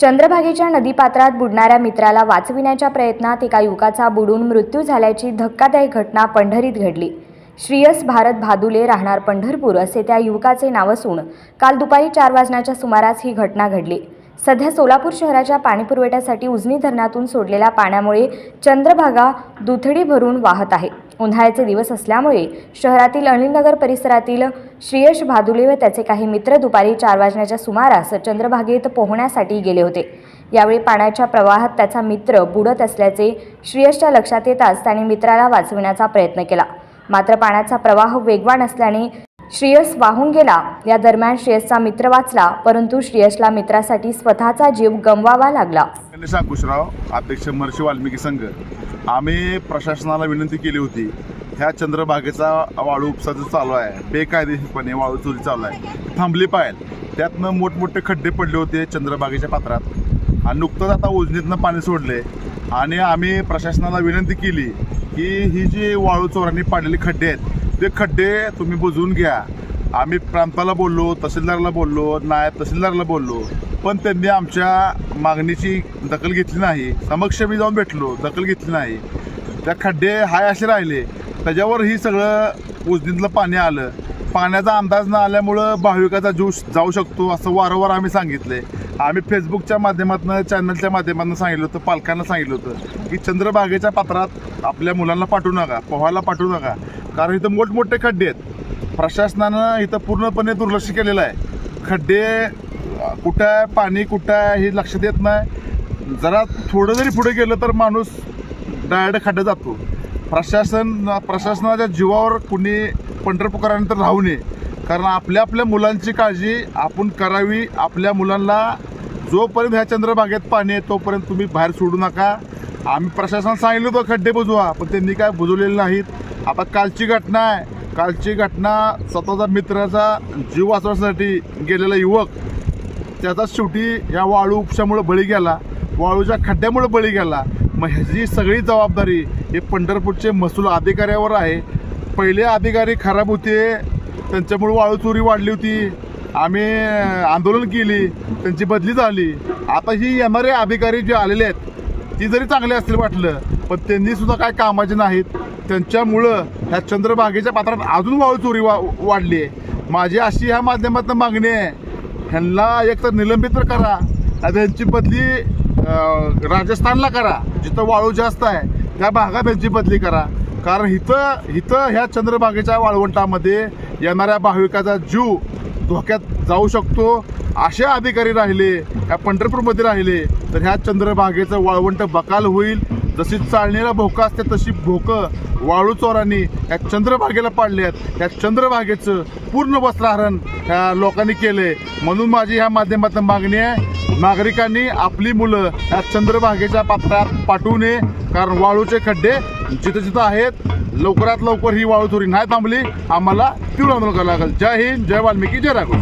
चंद्रभागेच्या नदीपात्रात बुडणाऱ्या मित्राला वाचविण्याच्या प्रयत्नात एका युवकाचा बुडून मृत्यू झाल्याची धक्कादायक घटना पंढरीत घडली. श्रीयस भारत भादुले राहणार पंढरपूर असे त्या युवकाचे नाव असून काल दुपारी चार वाजण्याच्या सुमारास ही घटना घडली. सध्या सोलापूर शहराच्या पाणीपुरवठ्यासाठी उजनी धरणातून सोडलेल्या पाण्यामुळे चंद्रभागा दुथडी भरून वाहत आहे. उन्हाळ्याचे दिवस असल्यामुळे शहरातील अनिलनगर परिसरातील श्रेयश भादुले व त्याचे काही मित्र दुपारी चार वाजण्याच्या सुमारास चंद्रभागेत पोहण्यासाठी गेले होते. यावेळी पाण्याच्या प्रवाहात त्याचा मित्र बुडत असल्याचे श्रेयशच्या लक्षात येताच त्याने मित्राला वाचविण्याचा प्रयत्न केला. मात्र पाण्याचा प्रवाह वेगवान असल्याने श्रेयस वाहून गेला. या दरम्यान श्रेयसचा मित्र वाचला परंतु श्रेयसला मित्रासाठी स्वतःचा जीव गमवावा लागला. अंकुशराव अध्यक्ष महर्षी वाल्मिकी संघ आम्ही प्रशासनाला विनंती केली होती ह्या चंद्रभागेचा वाळू उपसा जो चालू आहे बेकायदेशीरपणे वाळू चोरी चालू आहे थांबली पाहिजे त्यातनं मोठमोठे खड्डे पडले होते चंद्रभागेच्या पात्रात. आणि नुकतंच आता उजनीतनं पाणी सोडले. आणि आम्ही प्रशासनाला विनंती केली की ही जी वाळू चोरांनी पाडलेले खड्डे आहेत ते खड्डे तुम्ही बुजवून घ्या. आम्ही प्रांताला बोललो तहसीलदारला बोललो नायब तहसीलदारला बोललो पण त्यांनी आमच्या मागणीची दखल घेतली नाही. समक्ष मी जाऊन भेटलो दखल घेतली नाही. त्या खड्डे हाय असे राहिले. त्याच्यावर ही सगळं उजनीतलं पाणी आलं. पाण्याचा अंदाज न आल्यामुळं भाविकाचा जीव जाऊ शकतो असं वारंवार आम्ही सांगितले. आम्ही फेसबुकच्या माध्यमातून चॅनलच्या माध्यमातून सांगितलं होतं पालकांना सांगितलं होतं की चंद्रभागेच्या पात्रात आपल्या मुलांना पाठवू नका पोहायला पाठवू नका. कारण इथं मोठमोठे खड्डे आहेत. प्रशासनानं इथं पूर्णपणे दुर्लक्ष केलेलं आहे. खड्डे कुठं आहे पाणी कुठं आहे हे लक्ष देत नाही. जरा थोडं जरी पुढे गेलं तर माणूस डायरेक्ट खड्डा जातो. प्रशासन प्रशासनाच्या जीवावर कुणी पंढरपुरानंतर राहू नये. कारण आपल्या आपल्या मुलांची काळजी आपण करावी. आपल्या मुलांना जोपर्यंत ह्या चंद्रभागेत पाणी आहे तोपर्यंत तुम्ही बाहेर सोडू नका. आम्ही प्रशासनाला सांगितलं होतं खड्डे बुजवा. पण त्यांनी काय बुजवलेले नाहीत. आता कालची घटना आहे. कालची घटना स्वतःचा मित्राचा जीव वाचवण्यासाठी गेलेला युवक त्याचा शेवटी या वाळू उपशामुळे बळी गेला. वाळूच्या खड्ड्यामुळे बळी गेला. मग ह्याची सगळी जबाबदारी हे पंढरपूरचे महसूल अधिकाऱ्यावर आहे. पहिले अधिकारी खराब होते त्यांच्यामुळे वाळू चोरी वाढली होती. आम्ही आंदोलन केली त्यांची बदली झाली. आता ही येणारे अधिकारी जे आलेले आहेत ती जरी चांगली असतील वाटलं पण त्यांनी सुद्धा काय कामाचे नाहीत. त्यांच्यामुळं ह्या चंद्रभागेच्या पात्रात अजून वाळू चोरी वा वाढली आहे माझी अशी ह्या माध्यमातून मागणी आहे. ह्यांना एक तर निलंबित तर करा. आणि त्यांची बदली राजस्थानला करा. जिथं वाळू जास्त आहे त्या भागात त्यांची बदली करा. कारण इथं इथं ह्या चंद्रभागेच्या वाळवंटामध्ये येणाऱ्या भाविकाचा जीव धोक्यात जाऊ शकतो. असे अधिकारी राहिले ह्या पंढरपूरमध्ये राहिले तर ह्या चंद्रभागेचं वाळवंट बकाल होईल. जशी चालणीला भोकं असते तशी भोकं वाळू चोरांनी या चंद्रभागेला पाडले आहेत. या चंद्रभागेचं पूर्ण वस्त्रहरण ह्या लोकांनी केले. म्हणून माझी ह्या माध्यमातून मागणी आहे नागरिकांनी आपली मुलं या चंद्रभागेच्या पात्रात पाठवू नये कारण वाळूचे खड्डे जिथं जिथं आहेत लवकरात लवकर ही वाळू चोरी नाही थांबली. आम्हाला तीव्र आंदोलन करावं लागेल. जय हिंद जय वाल्मिकी जय राघव.